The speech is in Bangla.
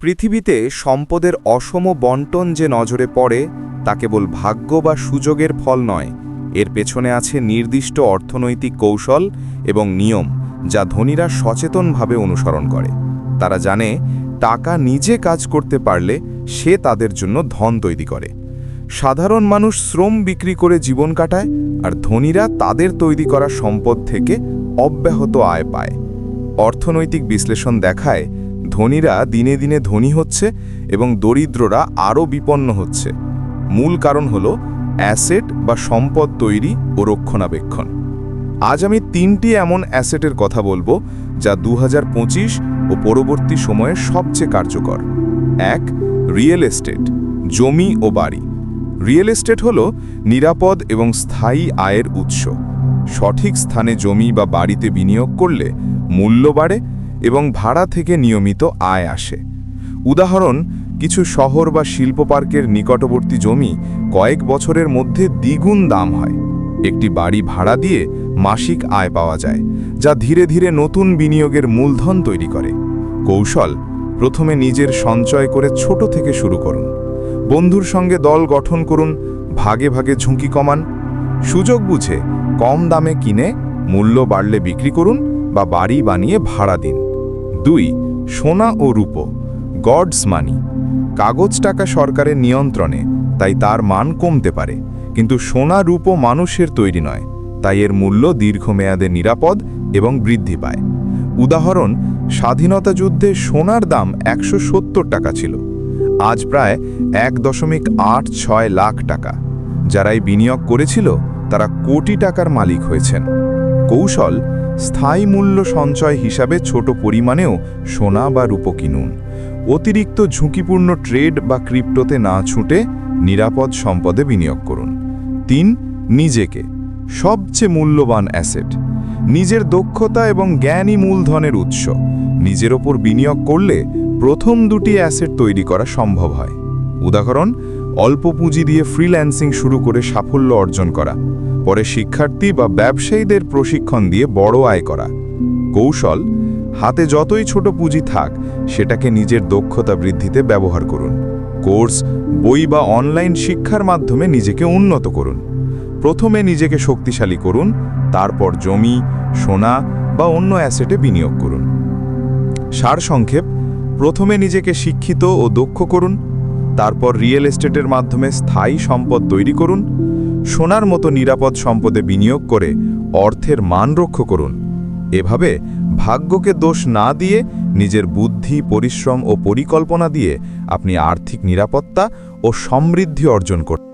পৃথিবীতে সম্পদের অসম বন্টন যে নজরে পড়ে, তা কেবল ভাগ্য বা সুযোগের ফল নয়। এর পেছনে আছে নির্দিষ্ট অর্থনৈতিক কৌশল এবং নিয়ম, যা ধনীরা সচেতনভাবে অনুসরণ করে। তারা জানে, টাকা নিজে কাজ করতে পারলে সে তাদের জন্য ধন তৈরি করে। সাধারণ মানুষ শ্রম বিক্রি করে জীবন কাটায়, আর ধনীরা তাদের তৈরি করা সম্পদ থেকে অব্যাহত আয় পায়। অর্থনৈতিক বিশ্লেষণ দেখায় ধনীরা দিনে দিনে ধনী হচ্ছে এবং দরিদ্ররা আরও বিপন্ন হচ্ছে। মূল কারণ হল অ্যাসেট বা সম্পদ তৈরি ও রক্ষণাবেক্ষণ। আজ আমি তিনটি এমন অ্যাসেটের কথা বলব যা দু হাজার পঁচিশ ও পরবর্তী সময়ে সবচেয়ে কার্যকর। এক, রিয়েল এস্টেট, জমি ও বাড়ি। রিয়েল এস্টেট হল নিরাপদ এবং স্থায়ী আয়ের উৎস। সঠিক স্থানে জমি বা বাড়িতে বিনিয়োগ করলে মূল্য বাড়ে এবং ভাড়া থেকে নিয়মিত আয় আসে। উদাহরণ, কিছু শহর বা শিল্প পার্কের নিকটবর্তী জমি কয়েক বছরের মধ্যে দ্বিগুণ দাম হয়। একটি বাড়ি ভাড়া দিয়ে মাসিক আয় পাওয়া যায়, যা ধীরে ধীরে নতুন বিনিয়োগের মূলধন তৈরি করে। কৌশল, প্রথমে নিজের সঞ্চয় করে ছোট থেকে শুরু করুন। বন্ধুর সঙ্গে দল গঠন করুন, ভাগে ভাগে ঝুঁকি কমান। সুযোগ বুঝে কম দামে কিনে, মূল্য বাড়লে বিক্রি করুন বা বাড়ি বানিয়ে ভাড়া দিন। দুই, সোনা ও রূপো গডস মানি কাগজ টাকা সরকারের নিয়ন্ত্রণে, তাই তার মান কমতে পারে। কিন্তু সোনা, রূপো মানুষের তৈরি নয়, তাই এর মূল্য দীর্ঘমেয়াদে নিরাপদ এবং বৃদ্ধি পায়। উদাহরণ, স্বাধীনতা যুদ্ধে সোনার দাম একশো সত্তর টাকা ছিল। আজ প্রায় এক দশমিক আট ছয় লাখ টাকা। যারা এই বিনিয়োগ করেছিল, তারা কোটি টাকার মালিক হয়েছেন। কৌশল স্থায়ী মূল্য সঞ্চয় হিসাবে ছোট পরিমাণেও সোনা বা রূপো কিনুন। অতিরিক্ত ঝুঁকিপূর্ণ ট্রেড বা ক্রিপ্টোতে না ছুটে নিরাপদ সম্পদে বিনিয়োগ করুন। তিন, নিজেকে। সবচেয়ে মূল্যবান অ্যাসেট। নিজের দক্ষতা এবং জ্ঞানই মূলধনের উৎস। নিজের ওপর বিনিয়োগ করলে প্রথম দুটি অ্যাসেট তৈরি করা সম্ভব হয়। উদাহরণ, অল্প পুঁজি দিয়ে ফ্রিল্যান্সিং শুরু করে সাফল্য অর্জন করা। পরে শিক্ষার্থী বা ব্যবসায়ীদের প্রশিক্ষণ দিয়ে বড় আয় করা। কৌশল, হাতে যতই ছোট পুঁজি থাক, সেটাকে নিজের দক্ষতা বৃদ্ধিতে ব্যবহার করুন। কোর্স, বই বা অনলাইন শিক্ষার মাধ্যমে নিজেকে উন্নত করুন। প্রথমে নিজেকে শক্তিশালী করুন, তারপর জমি, সোনা বা অন্য অ্যাসেটে বিনিয়োগ করুন। সারসংক্ষেপ, প্রথমে নিজেকে শিক্ষিত ও দক্ষ করুন, তারপর রিয়েল এস্টেটের মাধ্যমে স্থায়ী সম্পদ তৈরি করুন সোনার মতো নিরাপদ সম্পদে বিনিয়োগ করে অর্থের মান রক্ষ করুন। এভাবে ভাগ্যকে দোষ না দিয়ে নিজের বুদ্ধি, পরিশ্রম ও পরিকল্পনা দিয়ে আপনি আর্থিক নিরাপত্তা ও সমৃদ্ধি অর্জন করতে